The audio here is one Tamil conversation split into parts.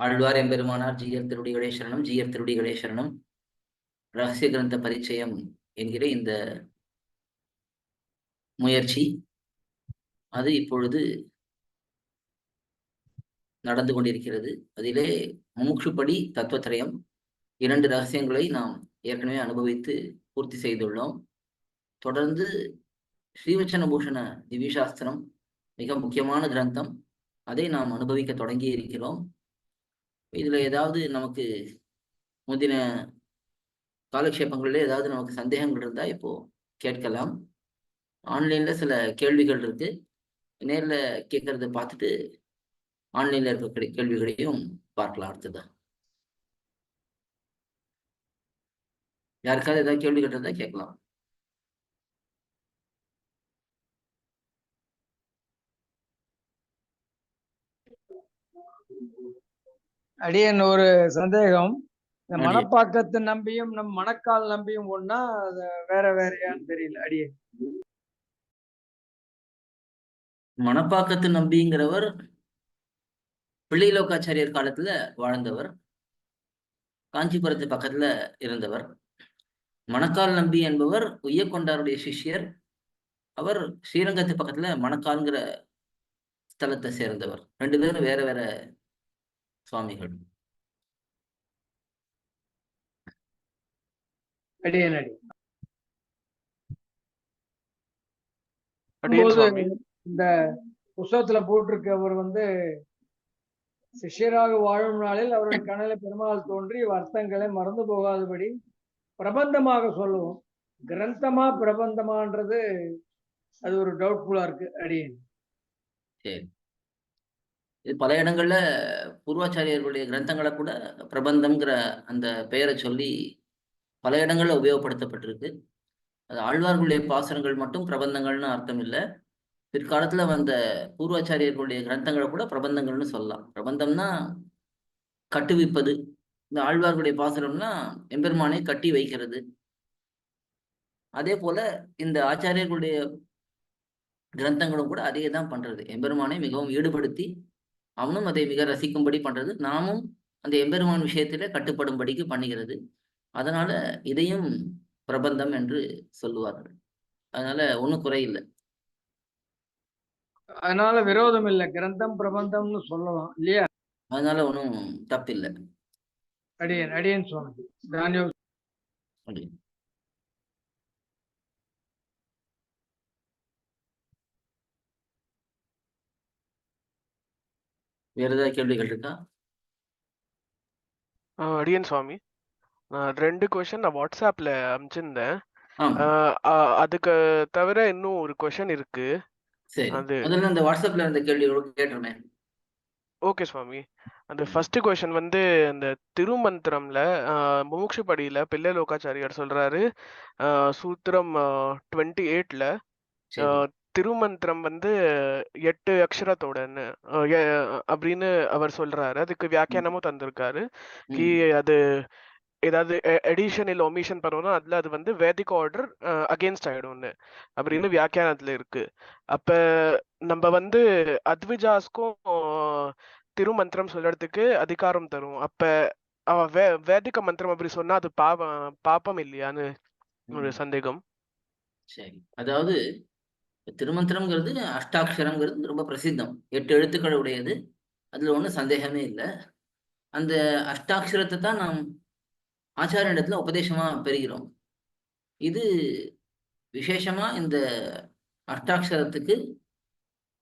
ஆழ்வார் எம்பெருமானார் ஜீயர் திருடிகளே சரணம் ஜீயர் திருடிகளே சரணம் ரகசிய கிரந்த பரிச்சயம் என்கிற இந்த முயற்சி அது இப்பொழுது நடந்து கொண்டிருக்கிறது. அதிலே முமுட்சுப்படி தத்துவத்திரயம் இரண்டு ரகசியங்களை நாம் ஏற்கனவே அனுபவித்து பூர்த்தி செய்துள்ளோம். தொடர்ந்து ஸ்ரீவச்சன பூஷண திவ்யசாஸ்திரம் மிக முக்கியமான கிரந்தம். அதை நாம் அனுபவிக்க தொடங்கி இருக்கிறோம் இதுல ஏதாவது நமக்கு முந்தின காலக்ஷேபங்களில் ஏதாவது நமக்கு சந்தேகங்கள் இருந்தா இப்போ கேட்கலாம். ஆன்லைன்ல சில கேள்விகள் இருக்கு. நேர்ல கேட்கறத பார்த்துட்டு ஆன்லைன்ல இருக்க கேள்விகளையும் பார்க்கலாம் அடுத்ததான் யாருக்காவது ஏதாவது கேள்வி கேட்டதா கேட்கலாம். அடியன் ஒரு சந்தேகம். இந்த அடியேன். மணப்பாக்கத்து நம்பியும் நம் மணக்கால் நம்பியும் அது வேற வேறையான்னு தெரியல. அடியேன் மணப்பாக்கத்து நம்பிங்கிறவர் பிள்ளைலோக்காச்சாரியர் காலத்துல வாழ்ந்தவர் காஞ்சிபுரத்து பக்கத்துல இருந்தவர். மணக்கால் நம்பி என்பவர் உய்யக்கொண்டாருடைய சிஷ்யர். அவர் ஸ்ரீரங்கத்து பக்கத்துல மணக்கால்ங்கிற ஸ்தலத்தை சேர்ந்தவர். ரெண்டு பேரும் வேற வேற சுவாமிகள் இந்த புஸ்தகத்துல போட்டிருக்கவர் வந்து சிஷ்யராக வாழும் நாளில் அவருடைய கனல பெருமாள் தோன்றி அர்த்தங்களை மறந்து போகாதபடி பிரபந்தமாக சொல்லுவோம். கிரந்தமா பிரபந்தமான்றது அது ஒரு டவுட்ஃபுல்லா இருக்கு. அடியன் சரி. இது பல இடங்கள்ல பூர்வாச்சாரியர்களுடைய கிரந்தங்களை கூட பிரபந்தம்ங்கிற அந்த பெயரை சொல்லி பல இடங்கள்ல உபயோகப்படுத்தப்பட்டிருக்கு. அது ஆழ்வார்களுடைய பாசனங்கள் மட்டும் பிரபந்தங்கள்னு அர்த்தம் இல்லை. பிற்காலத்துல வந்த பூர்வாச்சாரியர்களுடைய கிரந்தங்களை கூட பிரபந்தங்கள்னு சொல்லலாம். பிரபந்தம்னா கட்டுவிப்பது. இந்த ஆழ்வார்களுடைய பாசனம்னா எம்பெருமானை கட்டி வைக்கிறது. அதே போல இந்த ஆச்சாரியர்களுடைய கிரந்தங்களும் கூட அதே தான் பண்றது. எம்பெருமானை மிகவும் ஈடுபடுத்தி அவனும் அதை மிக ரசிக்கும்படி பண்றது நாமும் அந்த எம்பெருமான் விஷயத்தில கட்டுப்படும்படிக்கு பண்ணுகிறது. அதனால இதையும் பிரபந்தம் என்று சொல்லுவார்கள். அதனால ஒன்றும் குறையில்லை. அதனால விரோதம் இல்லை. கிரந்தம் பிரபந்தம்னு சொல்லலாம் இல்லையா? அதனால ஒன்றும் தப்பில்லை. அடியன் அடியன் சுவாமி தானியம் வேற ஏதாவது கேள்விகள் இருக்கா? அடியேன் சுவாமி. நான் ரெண்டு கொஷின் நான் வாட்ஸ்அப்ல அனுப்பிச்சிருந்தேன் அதுக்கு தவிர இன்னும் ஒரு கொஷின் இருக்கு. சரி. அது முதல்ல இந்த வாட்ஸ்அப்ல இருந்த கேள்விகளோட கேட்டுருமே. ஓகே சுவாமி. அந்த ஃபர்ஸ்ட் கொஷின் வந்து அந்த திருமந்திரம்ல முமுட்சு படியில பிள்ளை லோகாச்சாரியார் சொல்றாரு சூத்திரம் டுவெண்ட்டி எயிட்ல திருமந்திரம் வந்து எட்டு அக்ஷரத்தோடன்னு அப்படின்னு அவர் சொல்றாரு. அதுக்கு வியாக்கியானமும் தந்திருக்காரு. கி அது ஏதாவது எடிஷன் இல்ல ஒமிஷன் பண்ணோம்னா அதுல அது வந்து வேதிக் ஆர்டர் அகேன்ஸ்ட் ஆயிடும்னு அப்படின்னு வியாக்கியானத்துல இருக்கு. அப்ப நம்ம வந்து அத்விஜாஸ்க்கும் திருமந்திரம் சொல்றதுக்கு அதிகாரம் தரும். அப்ப அவ வே வேதிக மந்திரம் அப்படி சொன்னா அது பாவம் பாப்பம் இல்லையான்னு ஒரு. சந்தேகம். சரி. அதாவது திருமந்திரம்ங்கிறது அஷ்டாட்சரம்ங்கிறது ரொம்ப பிரசித்தம். எட்டு எழுத்துக்கள் உடையது. அதுல ஒன்றும் சந்தேகமே இல்லை. அந்த அஷ்டாட்சரத்தை தான் நாம் ஆச்சாரியனிடத்துல உபதேசமா பெறுகிறோம். இது விசேஷமா இந்த அஷ்டாட்சரத்துக்கு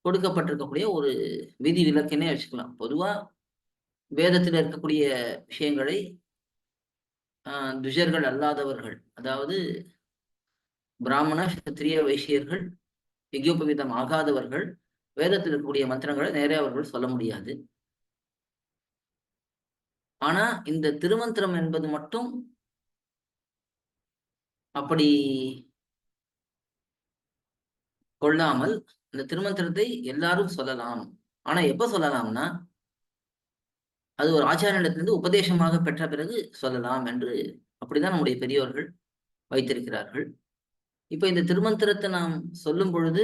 கொடுக்கப்பட்டிருக்கக்கூடிய ஒரு விதி விலக்கினே வச்சுக்கலாம். பொதுவா வேதத்தில் இருக்கக்கூடிய விஷயங்களை ஆஹ், அல்லாதவர்கள் அதாவது பிராமண சத்திரிய வைசியர்கள் யஜ்யோபவீதம் ஆகாதவர்கள் வேதத்தில் இருக்கக்கூடிய மந்திரங்களை நேரே அவர்கள் சொல்ல முடியாது. ஆனா இந்த திருமந்திரம் என்பது மட்டும் அப்படி கொள்ளாமல் இந்த திருமந்திரத்தை எல்லாரும் சொல்லலாம். ஆனா எப்ப சொல்லலாம்னா அது ஒரு ஆச்சாரியனிடத்திலிருந்து உபதேசமாக பெற்ற பிறகு சொல்லலாம் என்று அப்படிதான் நம்முடைய பெரியோர்கள் வைத்திருக்கிறார்கள். இப்ப இந்த திருமந்திரத்தை நாம் சொல்லும் பொழுது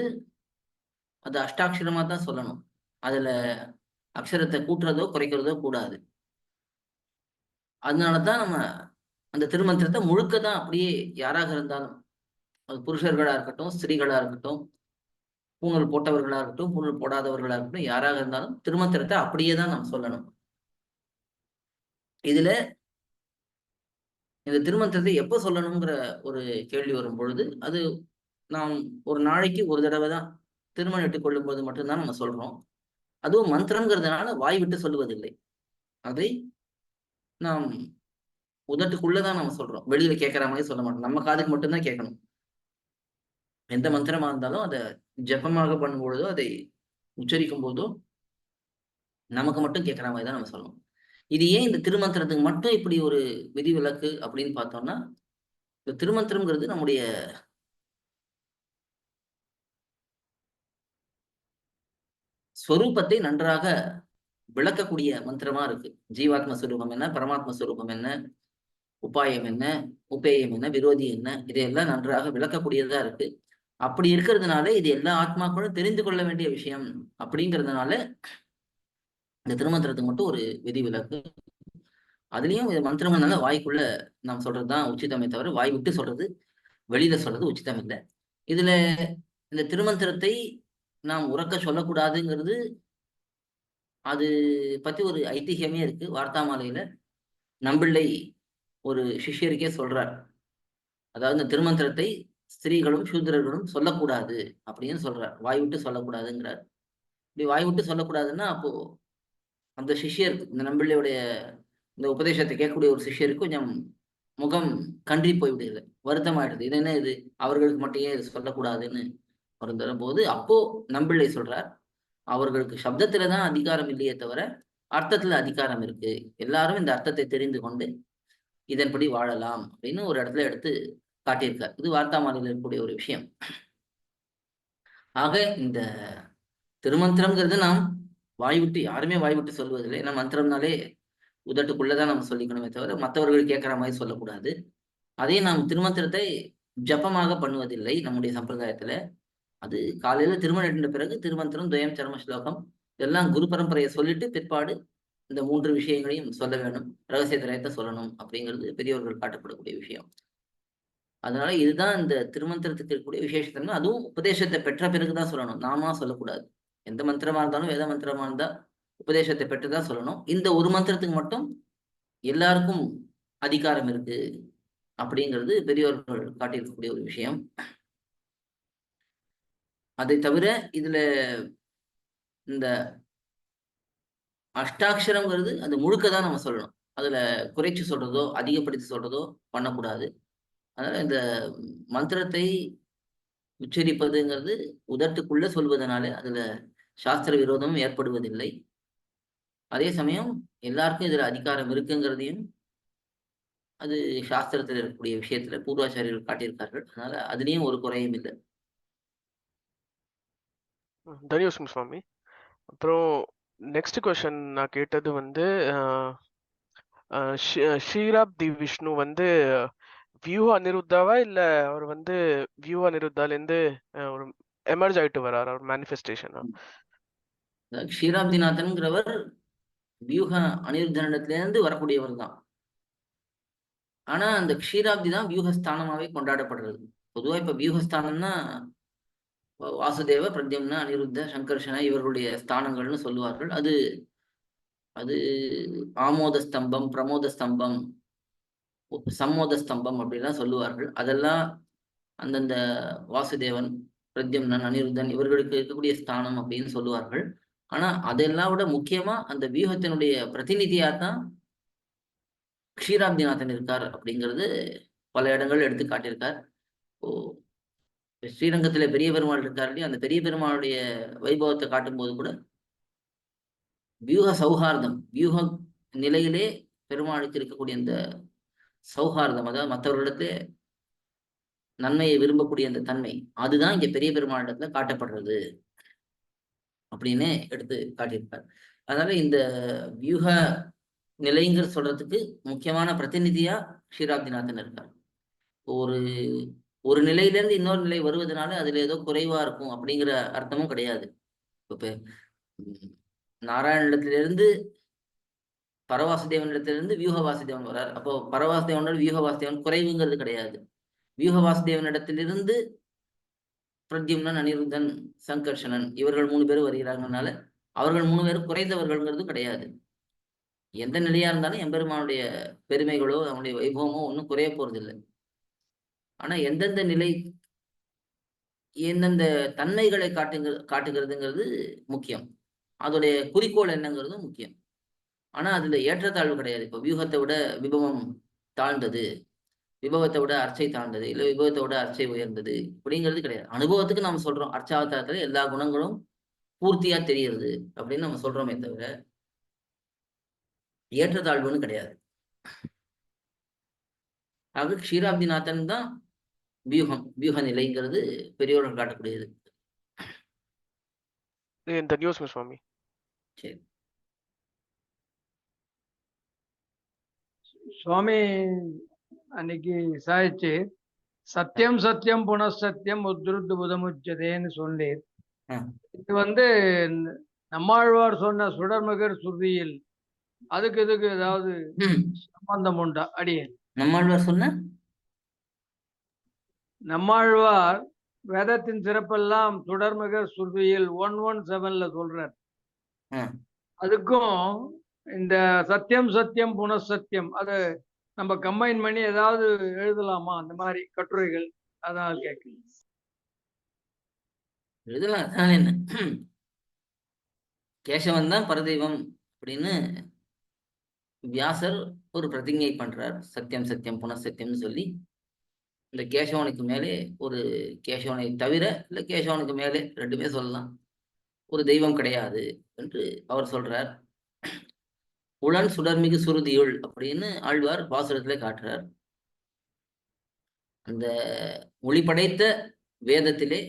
அது அஷ்டாட்சரமா தான் சொல்லணும். அதுல அக்ஷரத்தை கூட்டுறதோ குறைக்கிறதோ கூடாது. அதனால தான் நம்ம அந்த திருமந்திரத்தை முழுக்க தான் அப்படியே யாராக இருந்தாலும் அது புருஷர்களா இருக்கட்டும் ஸ்திரீகளா இருக்கட்டும் பூணல் போட்டவர்களா இருக்கட்டும் பூணல் போடாதவர்களா இருக்கட்டும் யாராக இருந்தாலும் திருமந்திரத்தை அப்படியே தான் நாம் சொல்லணும். இதுல இந்த திருமந்திரத்தை எப்போ சொல்லணுங்கிற ஒரு கேள்வி வரும் பொழுது அது நாம் ஒரு நாளைக்கு ஒரு தடவை தான் திருமணம் இட்டுக்கொள்ளும் போது மட்டும்தான் நம்ம சொல்றோம். அதுவும் மந்திரங்கிறதுனால வாய் விட்டு சொல்லுவதில்லை. அதை நாம் உதட்டுக்குள்ளதான் நம்ம சொல்றோம். வெளியில கேட்கற மாதிரி சொல்ல மாட்டோம். நம்ம காதுக்கு மட்டும்தான் கேட்கணும். எந்த மந்திரமா இருந்தாலும் அதை ஜெபமாக பண்ணும் பொழுதோ அதை உச்சரிக்கும் போதோ நமக்கு மட்டும் கேட்கற மாதிரி தான் நம்ம சொல்லணும். இது ஏன் இந்த திருமந்திரத்துக்கு மட்டும் இப்படி ஒரு விதிவிலக்கு அப்படின்னு பார்த்தோம்னா இந்த திருமந்திரம்ங்கிறது நம்முடைய ஸ்வரூபத்தை நன்றாக விளக்கக்கூடிய மந்திரமா இருக்கு. ஜீவாத்ம ஸ்வரூபம் என்ன பரமாத்ம சுரூபம் என்ன உபாயம் என்ன உபேயம் என்ன விரோதி என்ன இதையெல்லாம் நன்றாக விளக்கக்கூடியதா இருக்கு. அப்படி இருக்கிறதுனால இது எல்லா ஆத்மாக்களும் தெரிந்து கொள்ள வேண்டிய விஷயம் அப்படிங்கிறதுனால இந்த திருமந்திரத்துக்கு மட்டும் ஒரு விதி விலக்கு அதுலயும் இது மந்திரம்னால வாய்க்குள்ள நாம் சொல்றதுதான் உச்சிதமே தவிர வாய் விட்டு சொல்றது வெளியில சொல்றது உச்சிதம் இல்லை. இதுல இந்த திருமந்திரத்தை நாம் உறக்க சொல்லக்கூடாதுங்கிறது அது பத்தி ஒரு ஐதிஹியமே இருக்கு. வார்த்தாமாலையில நம்பிள்ளை ஒரு சிஷ்யருக்கே சொல்றார். அதாவது இந்த திருமந்திரத்தை ஸ்திரீகளும் சூத்திரர்களும் சொல்லக்கூடாது அப்படின்னு சொல்றார். வாய் விட்டு சொல்லக்கூடாதுங்கிறார். இப்படி வாய் விட்டு சொல்லக்கூடாதுன்னா அப்போ அந்த சிஷ்யருக்கு இந்த நம்பிள்ளையுடைய இந்த உபதேசத்தை கேட்கக்கூடிய ஒரு சிஷ்யருக்கு கொஞ்சம் முகம் கன்றி போய்விடுது வருத்தமாயிடுது. இது என்ன இது? அவர்களுக்கு மட்டும் ஏன் இது சொல்லக்கூடாதுன்னு வருந்தும் போது அப்போ நம்பிள்ளை சொல்றார் அவர்களுக்கு சப்தத்துல தான் அதிகாரம் இல்லையே தவிர அர்த்தத்துல அதிகாரம் இருக்கு. எல்லாரும் இந்த அர்த்தத்தை தெரிந்து கொண்டு இதன்படி வாழலாம் அப்படின்னு ஒரு இடத்துல எடுத்து காட்டியிருக்கார். இது வார்த்தா மாலையில் இருக்கக்கூடிய ஒரு விஷயம். ஆக இந்த திருமந்திரம்ங்கிறது நாம் வாய் விட்டு யாருமே வாய் விட்டு சொல்வதில்லை. ஏன்னா மந்திரம்னாலே உதட்டுக்குள்ளதான் நம்ம சொல்லிக்கணுமே தவிர மற்றவர்கள் கேட்குற மாதிரி சொல்லக்கூடாது. அதே நாம் திருமந்திரத்தை ஜபமாக பண்ணுவதில்லை நம்முடைய சம்பிரதாயத்துல. அது காலையில திருமணம் பிறகு திருமந்திரம் துயம் சர்ம ஸ்லோகம் இதெல்லாம் குரு பரம்பரையை சொல்லிட்டு பிற்பாடு இந்த மூன்று விஷயங்களையும் சொல்ல வேணும் ரகசிய திரயத்தை சொல்லணும் அப்படிங்கிறது பெரியவர்கள் காட்டப்படக்கூடிய விஷயம். அதனால இதுதான் இந்த திருமந்திரத்துக்கு இருக்கக்கூடிய விசேஷத்தன்மை. அதுவும் உபதேசத்தை பெற்ற பிறகுதான் சொல்லணும். நாமா சொல்லக்கூடாது. எந்த மந்திரமா இருந்தாலும் வேத மந்திரமா இருந்தா உபதேசத்தை பெற்றுதான் சொல்லணும். இந்த ஒரு மந்திரத்துக்கு மட்டும் எல்லாருக்கும் அதிகாரம் இருக்கு அப்படிங்கிறது பெரியவர்கள் காட்டியிருக்கக்கூடிய ஒரு விஷயம். அதை தவிர இதுல இந்த அஷ்டாட்சரம்ங்கிறது அது முழுக்க தான் நம்ம சொல்லணும். அதுல குறைச்சு சொல்றதோ அதிகப்படுத்தி சொல்றதோ பண்ணக்கூடாது. அதனால இந்த மந்திரத்தை உச்சரிப்பதுங்கிறது உதட்டுக்குள்ள சொல்வதனால அதுல சாஸ்திர விரோதமும் ஏற்படுவதில்லை. அதே சமயம் எல்லாருக்கும் இதுல அதிகாரம் இருக்குங்கிறதையும் அது சாஸ்திரத்தில் இருக்கக்கூடிய விஷயத்துல பூர்வாச்சாரியர்கள் காட்டியிருக்கார்கள். அதனால அதுலயும் ஒரு குறையும் இல்லை. தனியோசம் சுவாமி. அப்புறம் நெக்ஸ்ட் கொஸ்டின் நான் கேட்டது வந்து ஷீராப்தி விஷ்ணு வந்து வியூ அனிருத்தாவா இல்ல அவர் வந்து வியூ அனிருத்தாலேருந்து ஒரு எமர்ஜ் ஆயிட்டு வர்றார் அவர் மேனிஃபெஸ்டேஷனா க்ஷீராப்திநாதன்கிறவர் வியூக அனிருத்தனிடத்திலிருந்து வரக்கூடியவர் தான் ஆனா அந்த க்ஷீராப்தி தான் வியூகஸ்தானமாவே கொண்டாடப்படுறது. பொதுவா இப்ப வியூகஸ்தானம்னா வாசுதேவ பிரத்யம்னா அனிருத்த சங்கர்ஷன இவர்களுடைய ஸ்தானங்கள்னு சொல்லுவார்கள். அது அது ஆமோத ஸ்தம்பம் பிரமோத ஸ்தம்பம் சம்மோத ஸ்தம்பம் அப்படிலாம் சொல்லுவார்கள். அதெல்லாம் அந்தந்த வாசுதேவன் பிரத்யம்னன் அனிருத்தன் இவர்களுக்கு இருக்கக்கூடிய ஸ்தானம் அப்படின்னு சொல்லுவார்கள். ஆனா அதெல்லாம் விட முக்கியமா அந்த வியூகத்தினுடைய பிரதிநிதியா தான் க்ஷீராப்திநாதன் இருக்கார் அப்படிங்கிறது பல இடங்கள் எடுத்து காட்டியிருக்கார். ஓ ஸ்ரீரங்கத்துல பெரிய பெருமாள் இருக்கார் இல்லையா? அந்த பெரிய பெருமாளுடைய வைபவத்தை காட்டும் போது கூட வியூக சௌஹார்தம் வியூக நிலையிலே பெருமாளுக்கு இருக்கக்கூடிய அந்த சௌஹார்தம் அதாவது மற்றவர்களிடத்துல நன்மையை விரும்பக்கூடிய அந்த தன்மை அதுதான் இங்க பெரிய பெருமாளிடத்துல காட்டப்படுறது. அப்படின்னு எடுத்து காட்டியிருப்பார். அதனால இந்த வியூக நிலைங்கிற சொல்றதுக்கு முக்கியமான பிரதிநிதியா ஷீராப்திநாதன் இருக்கார். ஒரு ஒரு நிலையில இருந்து இன்னொரு நிலை வருவதனால அதுல ஏதோ குறைவா இருக்கும் அப்படிங்கிற அர்த்தமும் கிடையாது. இப்போ நாராயணத்திலிருந்து பரவாசுதேவனிடத்திலிருந்து வியூக வாசுதேவன் வரார் அப்போ பரவாசுதேவனோட வியூக வாசுதேவன் குறைவுங்கிறது கிடையாது. வியூக வாசுதேவனிடத்திலிருந்து பிரத்யும்னன் அனிருத்தன் சங்கர்ஷணன் இவர்கள் மூணு பேரும் வருகிறாங்கனால அவர்கள் மூணு பேரும் குறைந்தவர்கள்ங்கிறது கிடையாது. எந்த நிலையா இருந்தாலும் எம்பெருமானுடைய பெருமைகளோ அவனுடைய வைபவமோ ஒன்றும் குறைய போறதில்லை. ஆனா எந்தெந்த நிலை எந்தெந்த தன்மைகளை காட்டுங்க காட்டுகிறதுங்கிறது முக்கியம். அதோடைய குறிக்கோள் என்னங்கிறதும் முக்கியம். ஆனா அதுல ஏற்றத்தாழ்வு கிடையாது. இப்போ வியூகத்தை விட விபவம் தாழ்ந்தது. விபவத்தை விட அர்ச்சை தாழ்ந்தது இல்லை விபவத்தை விட அர்ச்சை உயர்ந்தது அப்படிங்கிறது கிடையாது. அனுபவத்துக்கு நம்ம சொல்றோம். அர்ச்சாவதாரத்துல எல்லா குணங்களும் பூர்த்தியா தெரியுது அப்படின்னு நம்ம சொல்றோமே தவிர ஏற்றத்தாழ்வுன்னு கிடையாது. ஆக க்ஷீராப்திநாதன் தான் வியூகம் வியூக நிலைங்கிறது பெரியோர்கள் காட்டக்கூடியது. இந்த நியூஸ் சுவாமி. சரி. சுவாமி அன்னைக்கு சாய்ச்சு சத்தியம் சத்தியம் புனசத்தியம் உத்ருத்து புதமுச்சதேன்னு ஆ. இது வந்து நம்மாழ்வார் சொன்ன சுடர்மகர் சுருதியில் அதுக்கு இதுக்கு ஏதாவது. சம்பந்தம் உண்டா அடியேன் நம்மாழ்வார் சொன்ன நம்மாழ்வார் வேதத்தின் சிறப்பெல்லாம் சுடர்மிக சுருதியில் ஒன் ஒன் செவன்ல சொல்றார். அதுக்கும் இந்த சத்தியம் சத்தியம் புனசத்தியம் அது நம்ம கம்பைன் பண்ணி ஏதாவது எழுதலாமா? அந்த மாதிரி கட்டுரைகள் அதான் கேட்கணும் எழுதலாம் அதான் என்ன? கேசவன் தான் பரதெய்வம் அப்படின்னு வியாசர் ஒரு பிரதிஜை பண்றார். சத்தியம் சத்தியம் புனசத்தியம்னு சொல்லி. இந்த கேசவனுக்கு மேலே ஒரு கேசவனை தவிர இல்லை கேசவனுக்கு மேலே ரெண்டுமே சொல்லலாம். ஒரு தெய்வம் கிடையாது என்று அவர் சொல்றார். உளன் சுடர்மிகு சுருதியுள் அப்படின்னு ஆழ்வார் பாசுரத்திலே காட்டுறார். அந்த ஒளி படைத்த வேதத்திலே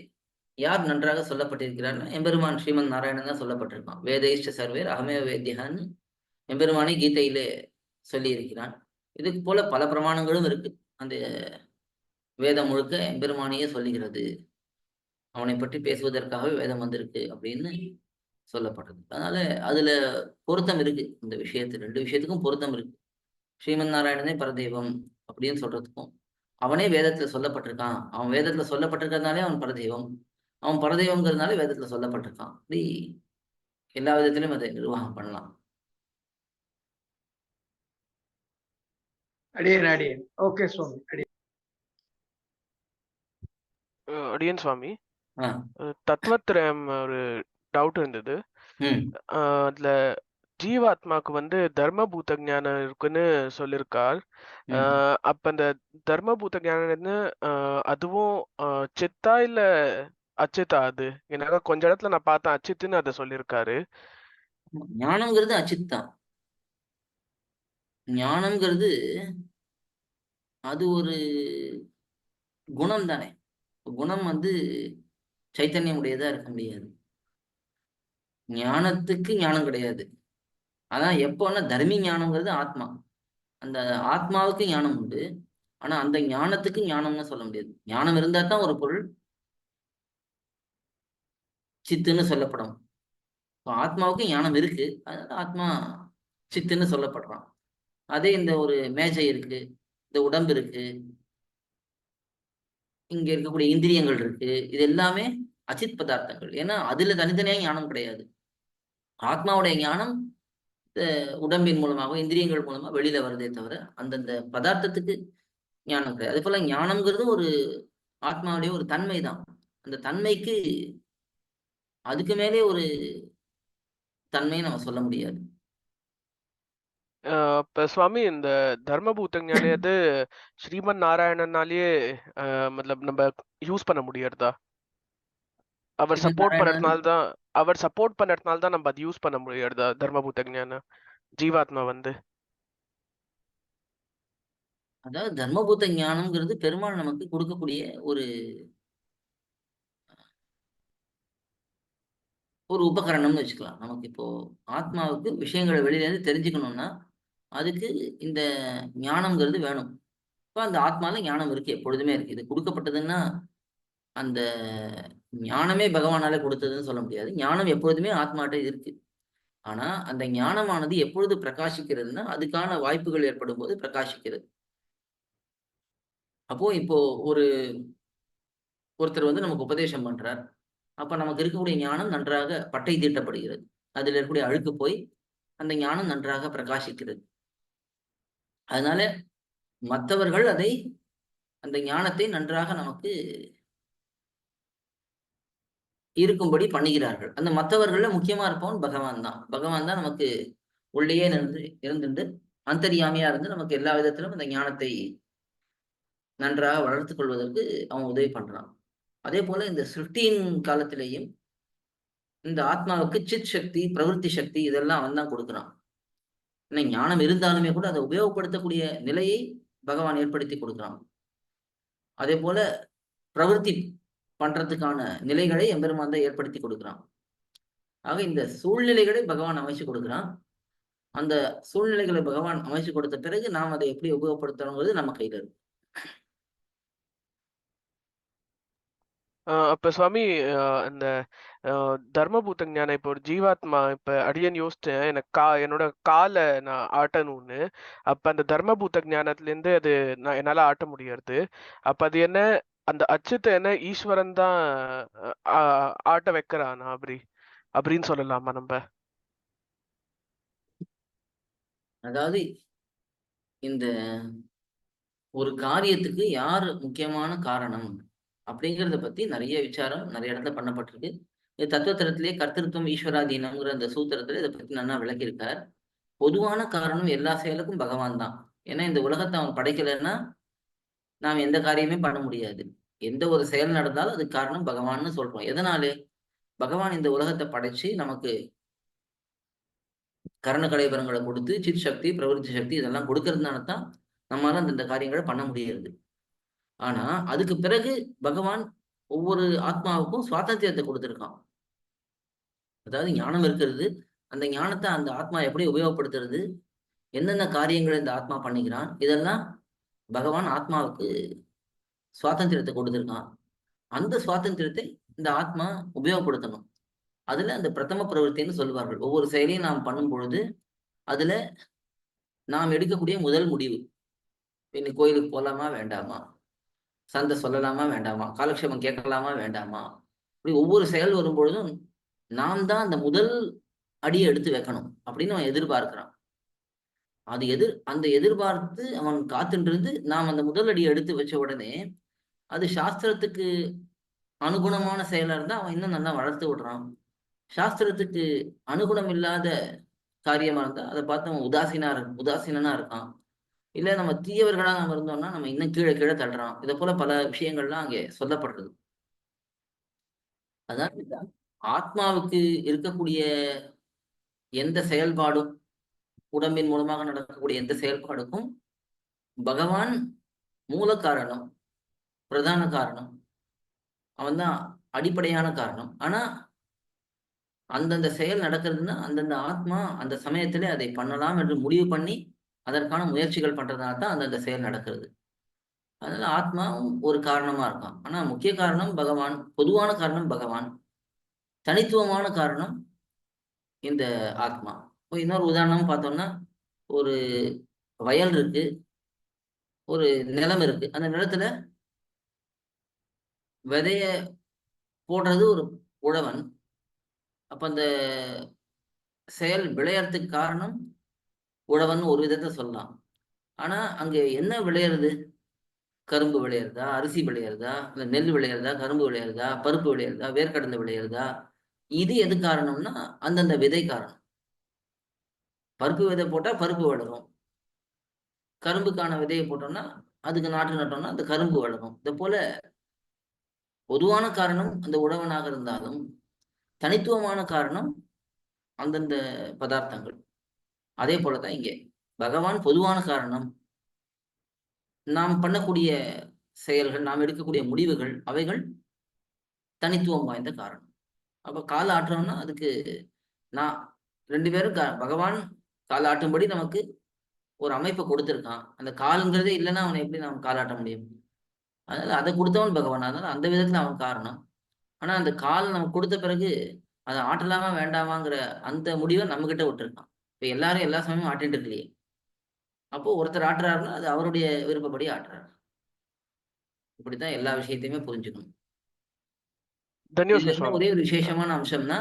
யார் நன்றாக சொல்லப்பட்டிருக்கிறார்னா எம்பெருமான் ஸ்ரீமன் நாராயணன் தான் சொல்லப்பட்டிருக்கான் வேதைஷ்ட சர்வேர் அகமேவ வேத்தியான்னு எம்பெருமானை கீதையிலே சொல்லியிருக்கிறான். இதுக்கு போல பல பிரமாணங்களும் இருக்கு. அந்த வேதம் முழுக்க எம்பெருமானையே சொல்லுகிறது. அவனை பற்றி பேசுவதற்காகவே வேதம் வந்திருக்கு அப்படின்னு சொல்லப்பட்டது. அதனால அதுல பொருத்தம் இருக்கு. இந்த விஷயத்து ரெண்டு விஷயத்துக்கும் பொருத்தம் இருக்கு. ஸ்ரீமன் நாராயணனே பரதெய்வம் அப்படின்னு சொல்றதுக்கும் அவனே வேதத்துல சொல்லப்பட்டிருக்கான். அவன் வேதத்துல சொல்லப்பட்டிருக்கிறதுனாலே அவன் பரதெய்வம் அவன் பரதெய்வம்ங்கிறதுனால வேதத்துல சொல்லப்பட்டிருக்கான். அப்படி எல்லா விதத்திலும் அதை நிர்வாகம் பண்ணலாம். அடியேன் அடியேன். ஓகே சுவாமி. அடியேன். அடியன் சுவாமி. தத்வத்திரயம் ஒரு டவுட் இருந்தது. அதுல ஜீவாத்மாக்கு வந்து தர்மபூத ஞானம் இருக்குன்னு சொல்லியிருக்கார் அப்ப அந்த தர்மபூத ஞானம் அஹ் அதுவும் சித்தா இல்ல அச்சித்தா அது? எனக்கு கொஞ்ச இடத்துல நான் பார்த்தேன் அச்சித்துன்னு அதை சொல்லியிருக்காரு ஞானம்ங்கிறது அச்சித் தான் ஞானம்ங்கிறது அது ஒரு குணம் தானே குணம் வந்து சைத்தன்யம் உடையதா இருக்க முடியாது. ஞானத்துக்கு ஞானம் கிடையாது. அதான் எப்போன்னா தர்மி ஞானம்ங்கிறது ஆத்மா. அந்த ஆத்மாவுக்கு ஞானம் உண்டு. ஆனா அந்த ஞானத்துக்கு ஞானம்னு சொல்ல முடியாது. ஞானம் இருந்தா தான் ஒரு பொருள். சித்துன்னு சொல்லப்படும். இப்போ ஆத்மாவுக்கு ஞானம் இருக்கு. அதனால ஆத்மா சித்துன்னு சொல்லப்படுறான். அதே இந்த ஒரு மேஜை இருக்கு. இந்த உடம்பு இருக்கு. இங்க இருக்கக்கூடிய இந்திரியங்கள் இருக்கு. இது எல்லாமே அச்சித் பதார்த்தங்கள். ஏன்னா அதுல தனித்தனியா ஞானம் கிடையாது. ஆத்மாவுடைய ஞானம் உடம்பின் மூலமாகவும் இந்திரியங்கள் மூலமா வெளியில வருதே தவிர அந்தந்த பதார்த்தத்துக்கு ஞானம் கிடையாது. அதே போல ஞானம்ங்கிறது ஒரு ஆத்மாவுடைய ஒரு தன்மை தான் அந்த தன்மைக்கு அதுக்கு மேலே ஒரு தன்மை நம்ம சொல்ல முடியாது. இப்போ சுவாமி இந்த தர்மபூத்தங்கனாலே அது ஸ்ரீமன் நாராயணனாலேயே மத்தலப் நம்ம யூஸ் பண்ண முடியறதா அவர் சப்போர்ட் பண்ணறதுனால தான் அவர் சப்போர்ட் பண்ணறதுனால தான் நம்ம அது யூஸ் பண்ண முடியறதா தர்மபூத ஞானம் ஜீவாத்மா வந்து. அதாவது தர்மபூத ஞானம்ங்கிறது பெருமாள் நமக்கு கொடுக்கக்கூடிய ஒரு ஒரு உபகரணம்னு வச்சுக்கலாம். நமக்கு இப்போ ஆத்மாவுக்கு விஷயங்களை வெளியில இருந்து தெரிஞ்சுக்கணும்னா அதுக்கு இந்த ஞானம்ங்கிறது வேணும். இப்போ அந்த ஆத்மால ஞானம் இருக்கு எப்பொழுதுமே இருக்கு. இது கொடுக்கப்பட்டதுன்னா அந்த ஞானமே பகவானால கொடுத்ததுன்னு சொல்ல முடியாது. ஞானம் எப்பொழுதுமே ஆத்மாட்ட இருக்கு. ஆனா அந்த ஞானமானது எப்பொழுது பிரகாசிக்கிறதுன்னா அதுக்கான வாய்ப்புகள் ஏற்படும் போது பிரகாசிக்கிறது. அப்போ இப்போ ஒரு ஒருத்தர் வந்து நமக்கு உபதேசம் பண்றார். அப்ப நமக்கு இருக்கக்கூடிய ஞானம் நன்றாக பட்டை தீட்டப்படுகிறது. அதில் இருக்கக்கூடிய அழுக்கு போய் அந்த ஞானம் நன்றாக பிரகாசிக்கிறது. அதனால மற்றவர்கள் அதை அந்த ஞானத்தை நன்றாக நமக்கு இருக்கும்படி பண்ணுகிறார்கள். அந்த மற்றவர்கள முக்கியமா இருப்பவன் பகவான் தான். பகவான் தான் நமக்கு உள்ளேயே நின்று இருந்துட்டு அந்தரியாமையா இருந்து நமக்கு எல்லா விதத்திலும் அந்த ஞானத்தை நன்றாக வளர்த்துக் கொள்வதற்கு அவன் உதவி பண்றான். அதே போல இந்த சிருஷ்டியின் காலத்திலேயும் இந்த ஆத்மாவுக்கு சித் சக்தி பிரவருத்தி சக்தி இதெல்லாம் அவன் தான் கொடுக்குறான். இன்னும் ஞானம் இருந்தாலுமே கூட அதை உபயோகப்படுத்தக்கூடிய நிலையை பகவான் ஏற்படுத்தி கொடுக்குறான். அதே போல பிரவருத்தி பண்றதுக்கான நிலைகளை எம்பெருமான் தான் ஏற்படுத்தி கொடுக்குறான். ஆக இந்த சூழ்நிலைகளை பகவான் அமைச்சு கொடுக்குறான். அந்த சூழ்நிலைகளை பகவான் அமைச்சு கொடுத்த பிறகு நாம் அதை எப்படி உபயோகப்படுத்தணுங்கிறது நம்ம கையில இருக்கு. ஆஹ் அப்ப சுவாமி இந்த அந்த தர்மபூத ஞானம் இப்போ ஒரு ஜீவாத்மா இப்ப அடியன் யோசிச்சேன் எனக்கு கா என்னோட காலை நான் ஆட்டணும்னு. அப்ப அந்த தர்மபூத ஞானத்துல இருந்து அது நான் என்னால ஆட்ட முடியாது அப்ப அது என்ன? அந்த அச்சத்தை என்ன ஈஸ்வரன் தான் ஆட்ட வைக்கிறானா அப்படி? அப்படின்னு சொல்லலாமா நம்ம? அதாவது இந்த ஒரு காரியத்துக்கு யார் முக்கியமான காரணம் அப்படிங்கிறத பத்தி நிறைய விசாரம் நிறைய இடத்துல பண்ணப்பட்டிருக்கு. இது தத்துவத்திரத்திலேயே கர்த்தத்துவம் ஈஸ்வராதீனம்ங்கிற அந்த சூத்திரத்துல இதை பத்தி நல்லா விளக்கியிருக்கார். பொதுவான காரணம் எல்லா செயலுக்கும் பகவான் தான். ஏன்னா இந்த உலகத்தை அவன் படைக்கலைன்னா நாம் எந்த காரியமே பண்ண முடியாது. எந்த ஒரு செயல் நடந்தாலும் அதுக்கு காரணம் பகவான்னு சொல்றோம். எதனாலே? பகவான் இந்த உலகத்தை படைச்சு நமக்கு கரண கலைபரங்களை கொடுத்து சித் சக்தி பிரவருத்தி சக்தி இதெல்லாம் கொடுக்கறதுனால தான் நம்மளால அந்த இந்த காரியங்களை பண்ண முடியாது ஆனா அதுக்கு பிறகு பகவான் ஒவ்வொரு ஆத்மாவுக்கும் சுவாதந்திரத்தை கொடுத்துருக்கான். அதாவது ஞானம் இருக்கிறது. அந்த ஞானத்தை அந்த ஆத்மா எப்படி உபயோகப்படுத்துறது? என்னென்ன காரியங்களை இந்த ஆத்மா பண்ணிக்கிறான்? இதெல்லாம் பகவான் ஆத்மாவுக்கு சுவாதந்திரத்தை கொடுத்துருக்கான். அந்த சுவாதந்திரத்தை இந்த ஆத்மா உபயோகப்படுத்தணும். அதுல அந்த பிரதம பிரவருத்தின்னு சொல்லுவார்கள். ஒவ்வொரு செயலையும் நாம் பண்ணும் பொழுது அதுல நாம் எடுக்கக்கூடிய முதல் முடிவு. இன்னைக்கு கோயிலுக்கு போகலாமா வேண்டாமா? சந்தை சொல்லலாமா வேண்டாமா? காலக்ஷேபம் கேட்கலாமா வேண்டாமா? இப்படி ஒவ்வொரு செயல் வரும்பொழுதும் நாம் தான் அந்த முதல் அடியை எடுத்து வைக்கணும் அப்படின்னு அவன் எதிர்பார்க்கிறான். அது எதிர் அந்த எதிர்பார்த்து அவன் காத்துன்றிருந்து நாம் அந்த முதலடியை எடுத்து வச்ச உடனே அது சாஸ்திரத்துக்கு அனுகுணமான செயலா இருந்தா அவன் இன்னும் நல்லா வளர்த்து விடுறான். சாஸ்திரத்துக்கு அனுகுணம் இல்லாத காரியமா இருந்தா அதை பார்த்து அவன் உதாசீனா இருக்கும் உதாசீனனா இருக்கான். இல்ல நம்ம தீயவர்களா நம்ம இருந்தோம்னா நம்ம இன்னும் கீழே கீழே தள்ளுறோம் இதை போல பல விஷயங்கள்லாம் அங்கே சொல்லப்படுறது. அதாவது ஆத்மாவுக்கு இருக்கக்கூடிய எந்த செயல்பாடும் உடம்பின் மூலமாக நடக்கக்கூடிய எந்த செயல்பாடுக்கும் பகவான் மூல காரணம் பிரதான காரணம். அவன் தான் அடிப்படையான காரணம். ஆனா அந்தந்த செயல் நடக்கிறதுன்னா அந்தந்த ஆத்மா அந்த சமயத்திலே அதை பண்ணலாம் என்று முடிவு பண்ணி அதற்கான முயற்சிகள் பண்றதுனால தான் அந்தந்த செயல் நடக்கிறது. அதனால ஆத்மாவும் ஒரு காரணமா இருக்கான். ஆனா முக்கிய காரணம் பகவான் பொதுவான காரணம் பகவான். தனித்துவமான காரணம் இந்த ஆத்மா. இன்னொரு உதாரணம் பார்த்தோம்னா ஒரு வயல் இருக்கு. ஒரு நிலம் இருக்கு. அந்த நிலத்துல விதைய போடுறது ஒரு உழவன். அப்ப அந்த செயல் விளையறதுக்கு காரணம் உழவன் ஒரு விதத்தை சொல்லலாம். ஆனா அங்க என்ன விளையிறது? கரும்பு விளையிறதா? அரிசி விளையிறதா? இல்ல நெல் விளையிறதா? கரும்பு விளையிறதா? பருப்பு விளையிறதா? வேர்க்கடலை விளையிறதா? இது எது காரணம்னா அந்தந்த விதை காரணம். பருப்பு விதை போட்டால் பருப்பு வளரும். கரும்புக்கான விதையை போட்டோம்னா அதுக்கு நாட்டு நட்டோம்னா அந்த கரும்பு வளரும். இதை போல பொதுவான காரணம் அந்த உழவனாக இருந்தாலும் தனித்துவமான காரணம் அந்தந்த பதார்த்தங்கள். அதே போலதான் இங்கே. பகவான் பொதுவான காரணம் நாம் பண்ணக்கூடிய செயல்கள் நாம் எடுக்கக்கூடிய முடிவுகள் அவைகள் தனித்துவம் வாய்ந்த காரணம். அப்ப கால் ஆட்டுறோம்னா அதுக்கு நான் ரெண்டு பேரும் பகவான் கால் ஆட்டும்படி நமக்கு ஒரு அமைப்பை கொடுத்துருக்கான். அந்த காலுங்கிறதே இல்லைன்னா அவனை எப்படி நாம் காலாட்ட முடியும்? அதனால அதை கொடுத்தவன் பகவான். அதனால அந்த விதத்துல அவன் காரணம். ஆனா அந்த கால் நமக்கு கொடுத்த பிறகு அதை ஆட்டலாமா வேண்டாமாங்கிற அந்த முடிவை நம்ம கிட்ட விட்டுருக்கான். இப்ப எல்லாரும் எல்லா சமயமும் ஆட்டிட்டு இருக்கலையே. அப்போ ஒருத்தர் ஆட்டுறாருன்னா அது அவருடைய விருப்பப்படி ஆட்டுறாரு. இப்படித்தான் எல்லா விஷயத்தையுமே புரிஞ்சுக்கணும். ஒரே ஒரு விசேஷமான அம்சம்னா.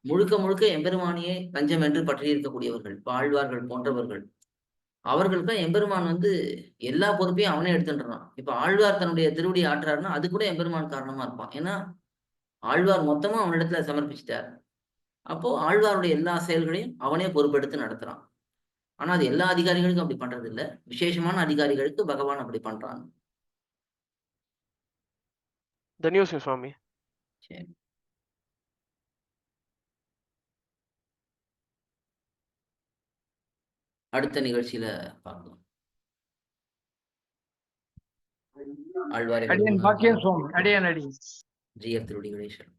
முழுக்க முழுக்க எம்பெருமானியே தஞ்சம் என்று பற்றி இருக்கக்கூடியவர்கள் இப்ப ஆழ்வார்கள் போன்றவர்கள் அவர்களுக்கு எம்பெருமான் வந்து எல்லா பொறுப்பையும் அவனே எடுத்துட்டுறான் இப்ப ஆழ்வார் தன்னுடைய திருவடி ஆட்டுறாருன்னா அது கூட எம்பெருமான் காரணமா இருப்பான். ஏன்னா ஆழ்வார் மொத்தமா அவனிடத்துல சமர்ப்பிச்சிட்டார். அப்போ ஆழ்வாருடைய எல்லா செயல்களையும் அவனே பொறுப்பெடுத்து நடத்துறான். ஆனா அது எல்லா அதிகாரிகளுக்கும் அப்படி பண்றது இல்ல விசேஷமான அதிகாரிகளுக்கு பகவான் அப்படி பண்றான். தன்யோஸ் சுவாமி. சரி. அடுத்த நிகழ்ச்சியில பார்க்கலாம். ஆழ்வாரை அடியன் பாக்கியம் சுவாமி அடியன் அடியன் ஜிஎஃப் திருடி கணேசன்.